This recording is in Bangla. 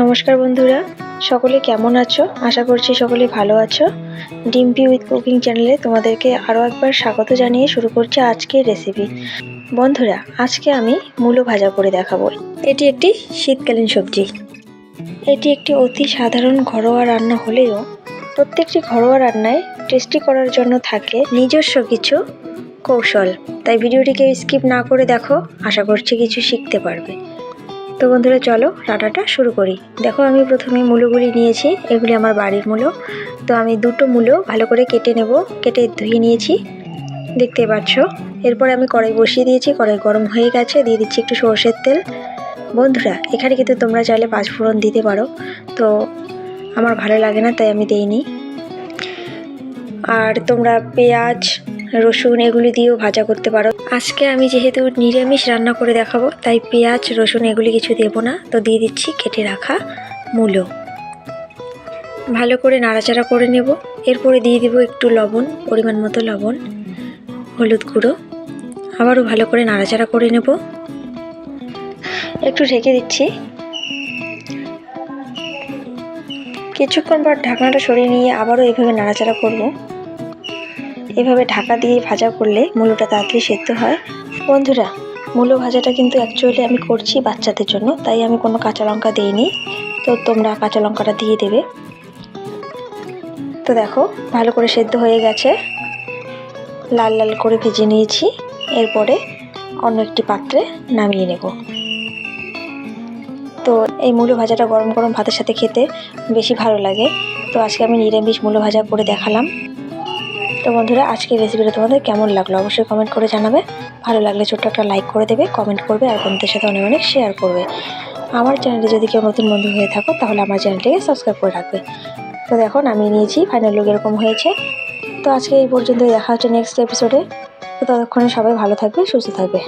নমস্কার বন্ধুরা, সকলে কেমন আছো? আশা করছি সকলে ভালো আছো। ডিম্পি উইথ কুকিং চ্যানেলে তোমাদেরকে আরও একবার স্বাগত জানিয়ে শুরু করছি আজকের রেসিপি বন্ধুরা, আজকে আমি মূলো ভাজা করে দেখাবো। এটি একটি শীতকালীন সবজি। এটি একটি অতি সাধারণ ঘরোয়া রান্না হলেও প্রত্যেকটি ঘরোয়া রান্নায় টেস্টি করার জন্য থাকে নিজস্ব কিছু কৌশল। তাই ভিডিওটিকে স্কিপ না করে দেখো, আশা করছি কিছু শিখতে পারবে। তো বন্ধুরা, চলো রান্নাটা শুরু করি। দেখো, আমি প্রথমে মূলোগুলি নিয়েছি। এগুলি আমার বাড়ির মূলো। তো আমি দুটো মূলো ভালো করে কেটে নেব। কেটে ধুয়ে নিয়েছি। দেখতে পাচ্ছ? এরপর আমি কড়াই বসিয়ে দিয়েছি। কড়াই গরম হয়ে গেছে। দিয়ে দিচ্ছি একটু সর্ষের তেল। বন্ধুরা, এখানে কিন্তু তোমরা চাইলে পাঁচফোড়ন দিতে পারো। তো আমার ভালো লাগে না, তাই আমি দেইনি। আর তোমরা পেঁয়াজ রসুন এগুলি দিয়েও ভাজা করতে পারো। আজকে আমি যেহেতু নিরামিষ রান্না করে দেখাবো, তাই পেঁয়াজ, রসুন এগুলি কিছু দেবো না। তো দিয়ে দিচ্ছি কেটে রাখা মূলো। ভালো করে নাড়াচাড়া করে নেব। এরপরে দিয়ে দেবো একটু লবণ, পরিমাণ মতো লবণ, হলুদ গুঁড়ো। আবারও ভালো করে নাড়াচাড়া করে নেব। একটু ঢেকে দিচ্ছি। কিছুক্ষণ পর ঢাকনাটা সরিয়ে নিয়ে আবারও এভাবে নাড়াচাড়া করব। এভাবে ঢাকা দিয়ে ভাজা করলে মূলোটা তাড়াতাড়ি সেদ্ধ হয়। বন্ধুরা, মূলো ভাজাটা কিন্তু অ্যাকচুয়ালি আমি করছি বাচ্চাদের জন্য, তাই আমি কোনো কাঁচা লঙ্কা দিইনি। তো তোমরা কাঁচা লঙ্কাটা দিয়ে দেবে। তো দেখো, ভালো করে সেদ্ধ হয়ে গেছে। লাল লাল করে ভেজে নিয়েছি। এরপরে অন্য একটি পাত্রে নামিয়ে নেব। তো এই মূলো ভাজাটা গরম গরম ভাতের সাথে খেতে বেশি ভালো লাগে। তো আজকে আমি নিরামিষ মূলো ভাজা করে দেখালাম। তো বন্ধুরা আজকে রেসিপিটা তোমাদের কেমন লাগল অবশ্যই কমেন্ট করে জানাবে। ভালো লাগলে ছোট্ট একটা লাইক করে দেবে কমেন্ট করবে আর বন্ধুদের সাথে অনেক অনেক শেয়ার করবে। আমার চ্যানেলে যদি কেউ নতুন বন্ধু হয়ে থাকো, তাহলে আমার চ্যানেলটিকে সাবস্ক্রাইব করে রাখবে। তো দেখো আমি নিয়েছি ফাইনাল লুক এরকম হয়েছে। তো আজকে এই পর্যন্ত দেখা হচ্ছে নেক্সট এপিসোডে তো ততক্ষণে সবাই ভালো থাকবে, সুস্থ থাকবে।